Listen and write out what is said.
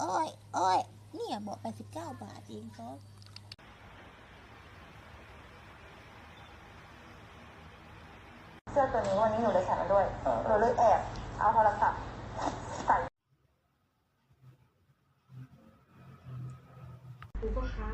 โอ้ยโอ้ยเนี่ยบอกแปดสิบเก้าบาทเองเขาเสื้อตัวนี้วันนี้หนูเลยใส่มาด้วยหนูเลยแอบเอาโทรศัพท์ใส่คุณพ่อค้า